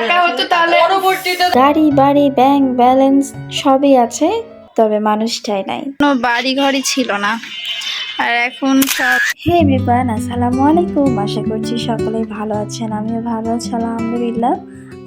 টাকা হতো তাহলে? পরবর্তীতে গাড়ি বাড়ি ব্যাংক ব্যালেন্স সবই আছে তবে মানুষটাই নাই। কোনো বাড়ি ঘরই ছিল না। আর এখন সব হে বিপান আসসালামু আলাইকুম। আশা করছি সকলেই ভালো আছেন। আমিও ভালো আছি আলহামদুলিল্লাহ।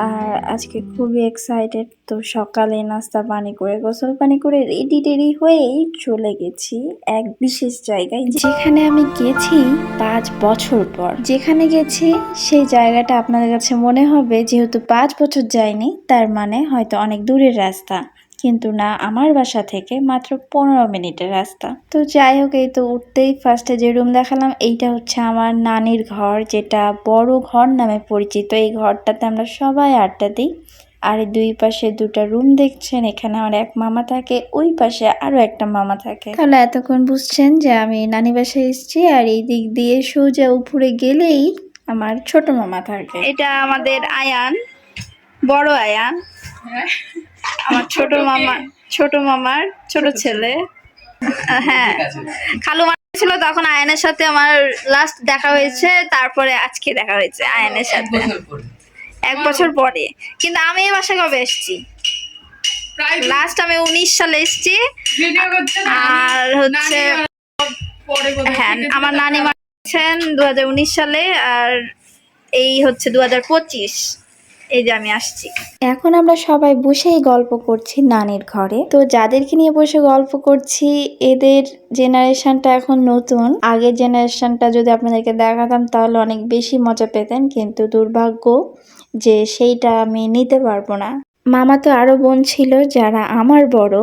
আর আজকে খুবই এক্সাইটেড তো সকালে নাস্তা পানি করে, গোসল পানি করে রেডি টেডি হয়েই চলে গেছি এক বিশেষ জায়গায়। যেখানে আমি গেছি পাঁচ বছর পর। যেখানে গেছি সেই জায়গাটা আপনাদের কাছে মনে হবে, যেহেতু পাঁচ বছর যায়নি, তার মানে হয়তো অনেক দূরের রাস্তা। কিন্তু না আমার বাসা থেকে মাত্র পনেরো মিনিটের রাস্তা। তো যাই হোক এই তো উঠতেই ফার্স্টে যে রুম দেখালাম এইটা হচ্ছে আমার নানির ঘর যেটা বড় ঘর নামে পরিচিত। এই ঘরটাতে আমরা সবাই আড্ডা দিই। আর দুই পাশে দুটা রুম দেখছেন এখানে আমার এক মামা থাকে ওই পাশে আরও একটা মামা থাকে। তাহলে এতক্ষণ বুঝছেন যে আমি নানি বাসায় এসেছি আর এই দিক দিয়ে সোজা উপরে গেলেই আমার ছোট মামা থাকে। এটা আমাদের আয়ান বড় আয়ান। আমার ছোট মামা ছোট মামার ছোট ছেলে। হ্যাঁ। খালু ছিল তখন আয়নের সাথে আমার লাস্ট দেখা হয়েছে তারপরে আজকে দেখা হয়েছে আয়নের সাথে। এক বছর পরে। কিন্তু আমি এই বাসায় কবে এসেছি? লাস্ট আমি উনিশ সালে এসেছি। আর হচ্ছে হ্যাঁ আমার নানি মারছেন দু সালে আর এই হচ্ছে দু হাজার পঁচিশ। এই যে আমি আসছি। এখন আমরা সবাই বসেই গল্প করছি নানির ঘরে। তো যাদেরকে নিয়ে বসে গল্প করছি, এদের জেনারেশনটা এখন নতুন। আগের জেনারেশনটা যদি আপনাদেরকে দেখাতাম, তাহলে অনেক বেশি মজা পেতেন, কিন্তু দুর্ভাগ্য যে সেইটা আমি নিতে পারব না। মামা তো আরও বোন ছিল, যারা আমার বড়।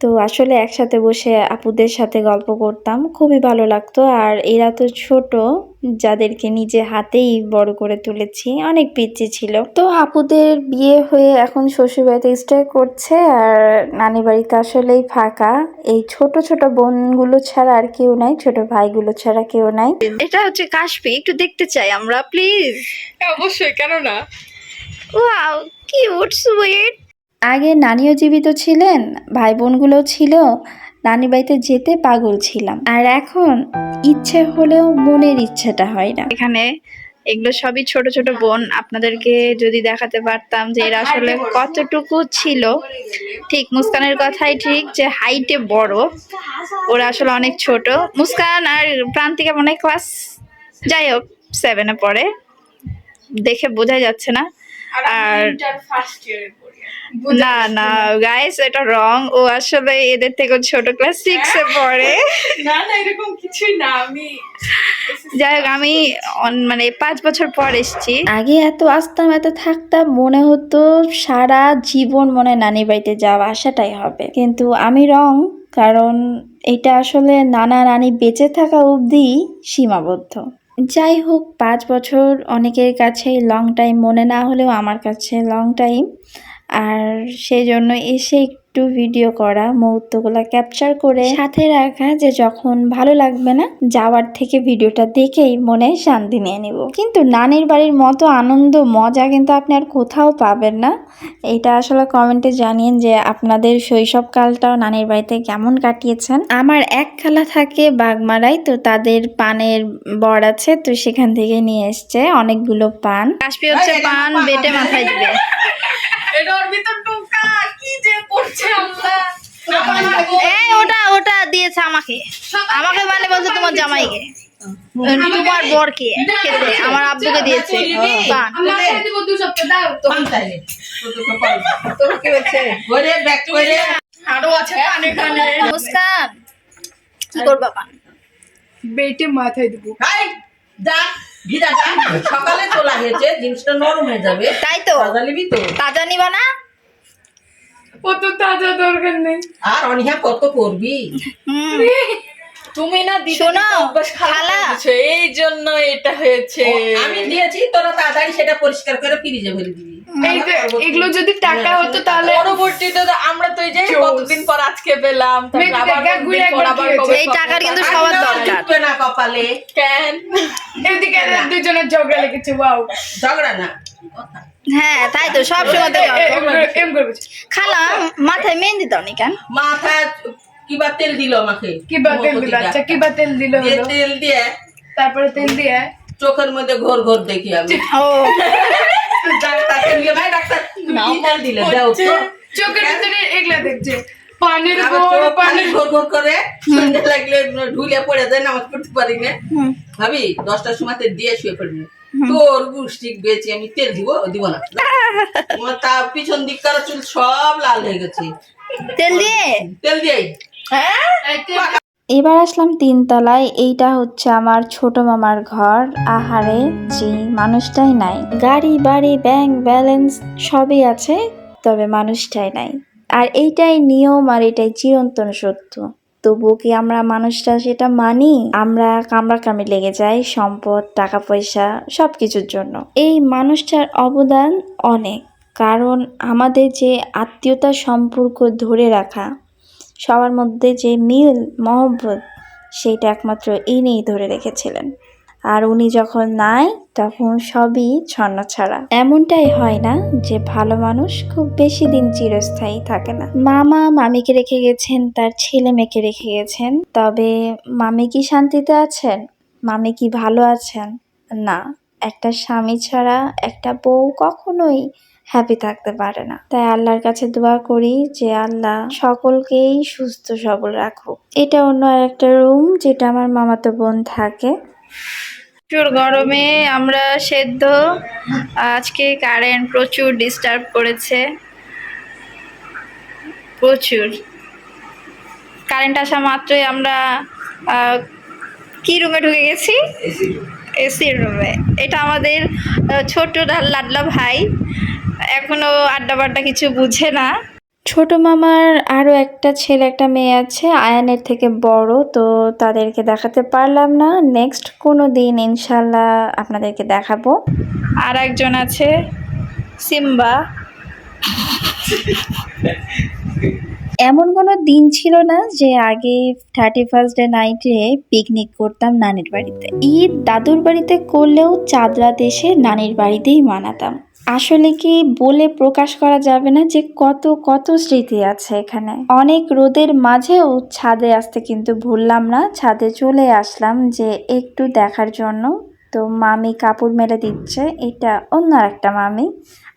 তো আসলে একসাথে বসে আপুদের সাথে গল্প করতাম খুবই ভালো লাগতো। আর এরা তো ছোট যাদেরকে নিজে হাতেই বড় করে তুলেছি অনেক পিচ্ছি ছিল। তো আপুদের বিয়ে হয়ে এখন শ্বশুরবাড়িতে স্টে করছে আর নানি বাড়িতে আসলেই ফাঁকা। এই ছোট ছোট বোনগুলো ছাড়া আর কেউ নাই ছোট ভাইগুলো ছাড়া কেউ নাই। এটা হচ্ছে কাশফি একটু দেখতে চাই আমরা প্লিজ হ্যাঁ, অবশ্যই কেন না ওয়াও কিউট সুইট আগে নানিও জীবিত ছিলেন ভাই বোনগুলো ছিল নানি বাড়িতে যেতে পাগল ছিলাম। আর এখন ইচ্ছে হলেও মনের ইচ্ছেটা হয় না। এখানে এগুলো সবই ছোট ছোট বোন আপনাদেরকে যদি দেখাতে পারতাম যে এরা আসলে কতটুকু ছিল ঠিক মুস্কানের কথাই ঠিক যে হাইটে বড় ওরা আসলে অনেক ছোট। মুস্কান আর প্রান্তিকা মনে হয় ক্লাস যাই হোক সেভেনে পড়ে দেখে বোঝা যাচ্ছে না। আর ফার্স্ট ইয়ারে পড়ি। না না গাইস এটা রং ও আসলে এদের থেকে ছোট ক্লাস সিক্সে পড়ে। না না এরকম কিছুই না আমি যাই হোক আমি অন- মানে পাঁচ বছর পর এসেছি। আগে এত আসতাম এত থাকতাম মনে হতো সারা জীবন মনে নানি বাড়িতে যাওয়া আসাটাই হবে। কিন্তু আমি রং কারণ এটা আসলে নানা নানি বেঁচে থাকা অবধি সীমাবদ্ধ। যাই হোক পাঁচ বছর অনেকের কাছেই লং টাইম মনে না হলেও আমার কাছে লং টাইম আর সেই জন্য এসে একটু ভিডিও করা মুহূর্তগুলো ক্যাপচার করে সাথে রাখা যে যখন ভালো লাগবে না যাওয়ার থেকে ভিডিওটা দেখেই মনে শান্তি নিয়ে নিব। কিন্তু নানির বাড়ির মতো আনন্দ মজা কিন্তু আপনি আর কোথাও পাবেন না। এটা আসলে কমেন্টে জানিয়েন যে আপনাদের শৈশবকালটাও নানির বাড়িতে কেমন কাটিয়েছেন। আমার এক খালা থাকে বাগমারায় তো তাদের পানের বর আছে তো সেখান থেকে নিয়ে এসছে অনেকগুলো পান। কাশ্মীর হচ্ছে পান বেটে মাথায় দিবে। ওর ভিতর টোকা কি যে করছে আমরা? এই ওটা ওটা দিয়েছে আমাকে। আমাকে মানে বলছে তোমার জামাইকে। তোমার বরকে খেতে আমার আব্বুকে দিয়েছে। পান মাথায় দিব দু সপ্তাহ দাও তো। তোর কি বলছে আরও আছে পানে কানে মুস্কান কি করবা পান? বেটে মাথায় দিব। সকালে তোলা হয়েছে জিনিসটা নরম হয়ে যাবে। তাই তো। তাজা নিবি তো। তাজা নিবা না? কত তাজা দরকার নেই। আর অনিহা কত করবি? তুমি না দিতে শোনো, খালা। এই জন্য এটা হয়েছে। আমি দিয়েছি তোরা তাড়াতাড়ি সেটা পরিষ্কার করে ফ্রিজে ভরে দিবি। এগুলো যদি টাকা হতো তাহলে পরবর্তীতে তো আমরা তো এই যে কতদিন পর আজকে পেলাম কবে এই টাকার কিন্তু সবার দরকার। না কপালে? কেন? এদিকে দুজনের ঝগড়া লেগেছে ওয়াও। ঝগড়া না। হ্যাঁ তাই তো সব সময় খালা মাথায় মেহেন্দি দাও নি কেন? মাথায় কিবা তেল দিল আমাকে। কি বা তেল দিল আচ্ছা কি বা তেল দিল দিয়ে তেল দিয়ে তারপরে তেল দিয়ে। চোখের মধ্যে ঘোর ঘোর দেখি আমি। ও। ডাক্তারকে নিয়ে ভাই ডাক্তার তেল দিলে? দাও তো। চোখের ভিতরে এগুলা দেখছে। পানির গোল পানি ঘোর করে। সন্ধ্যে লাগলে ঢুলে পড়ে যায় নামাজ পড়তে পারি না। ভাবি দশটার সময় দিয়ে শুয়ে পড়বি তোর গুষ্টি বেঁচে আমি তেল দিব দিব না। তা পিছন দিক করা চুল সব লাল হয়ে গেছে। তেল দিয়ে? তেল দিয়েই। এবার আসলাম তিনতলায় এইটা হচ্ছে আমার ছোট মামার ঘর। আহারে জি মানুষটাই নাই। গাড়ি বাড়ি ব্যাংক ব্যালেন্স সবই আছে তবে মানুষটাই নাই। আর এইটাই নিয়ম আর এটাই চিরন্তন সত্য। তবুও কি আমরা মানুষটা সেটা মানি? আমরা কামড়াকামড়ি লেগে যাই, সম্পদ টাকা পয়সা সব কিছুর জন্য। এই মানুষটার অবদান অনেক। কারণ আমাদের যে আত্মীয়তা সম্পর্ক ধরে রাখা, সবার মধ্যে যে মিল, মহব্বত, সেইটা একমাত্র ইনিই ধরে রেখেছিলেন। আর উনি যখন নাই, তখন সবই ছন্ন ছাড়া। এমনটাই হয় না যে ভালো মানুষ খুব বেশি দিন চিরস্থায়ী থাকে না। মামা মামিকে রেখে গেছেন, তার ছেলে মেয়েকে রেখে গেছেন। তবে মামি কি শান্তিতে আছেন? মামি কি ভালো আছেন? না, একটা স্বামী ছাড়া একটা বউ কখনোই হ্যাপি থাকতে পারে না। তাই আল্লাহর কাছে দোয়া করি যে আল্লাহ সকলকেই সুস্থ সবল রাখুক। এটা অন্য একটা রুম যেটা আমার মামাতো বোন থাকে। প্রচুর গরমে আমরা সেদ্ধ। আজকে কারেন্ট প্রচুর ডিস্টার্ব করেছে। প্রচুর। কারেন্ট আসা মাত্রই আমরা কি রুমে ঢুকে গেছি? এসির রুমে এটা আমাদের ছোট লাডলা ভাই। এখনও আড্ডা বাড্ডা কিছু বুঝে না। ছোট মামার আরও একটা ছেলে, একটা মেয়ে আছে, আয়ানের থেকে বড়, তো তাদেরকে দেখাতে পারলাম না। নেক্সট কোনো দিন ইনশাল্লাহ আপনাদেরকে দেখাবো। আর একজন আছে, সিম্বা। এমন কোনো দিন ছিল না যে আগে থার্টি ফার্স্ট ডে নাইটে পিকনিক করতাম নানির বাড়িতে। ঈদ দাদুর বাড়িতে করলেও চাঁদ রাত এসে নানির বাড়িতেই মানাতাম। আসলে কি বলে প্রকাশ করা যাবে না যে কত কত স্মৃতি আছে এখানে। অনেক রোদের মাঝেও ছাদে আসতে কিন্তু ভুললাম না, ছাদে চলে আসলাম যে একটু দেখার জন্য। তো মামি কাপড় মেলে দিচ্ছে, এটা অন্য একটা মামি।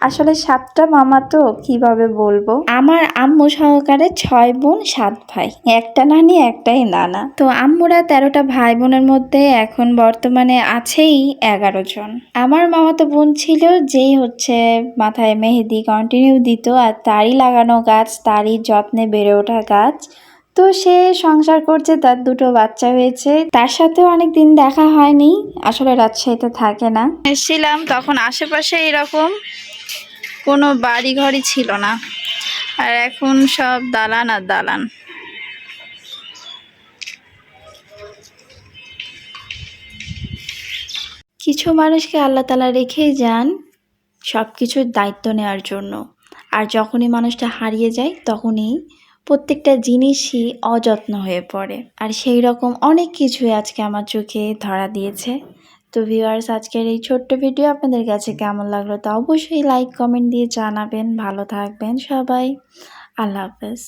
আসলে সাতটা মামা তো কীভাবে বলব? আমার আম্মু সহকারে ছয় বোন, সাত ভাই। একটা নানি, একটাই নানা। তো আম্মুরা তেরোটা ভাই বোনের মধ্যে এখন বর্তমানে আছেই এগারো জন। আমার মামাতো বোন ছিল যেই হচ্ছে মাথায় মেহেদি কন্টিনিউ দিত আর তারই লাগানো গাছ, তারই যত্নে বেড়ে ওঠা গাছ। তো সে সংসার করছে তার দুটো বাচ্চা হয়েছে। তার সাথেও অনেক দিন দেখা হয়নি আসলে রাজশাহীতে থাকে না। এসেছিলাম তখন আশেপাশে এরকম কোনো বাড়ি ঘরই ছিল না। আর এখন সব দালান আর দালান। কিছু মানুষকে আল্লাহ তালা রেখেই যান সব কিছুর দায়িত্ব নেওয়ার জন্য। আর যখনই মানুষটা হারিয়ে যায় তখনই প্রত্যেকটা জিনিসই অযত্ন হয়ে পড়ে। আর সেই রকম অনেক কিছুই আজকে আমার চোখে ধরা দিয়েছে। তো ভিউয়ার্স আজকের এই ছোট্ট ভিডিও আপনাদের কাছে কেমন লাগল তা অবশ্যই লাইক কমেন্ট দিয়ে জানাবেন। ভালো থাকবেন সবাই। আল্লাহ হাফেজ।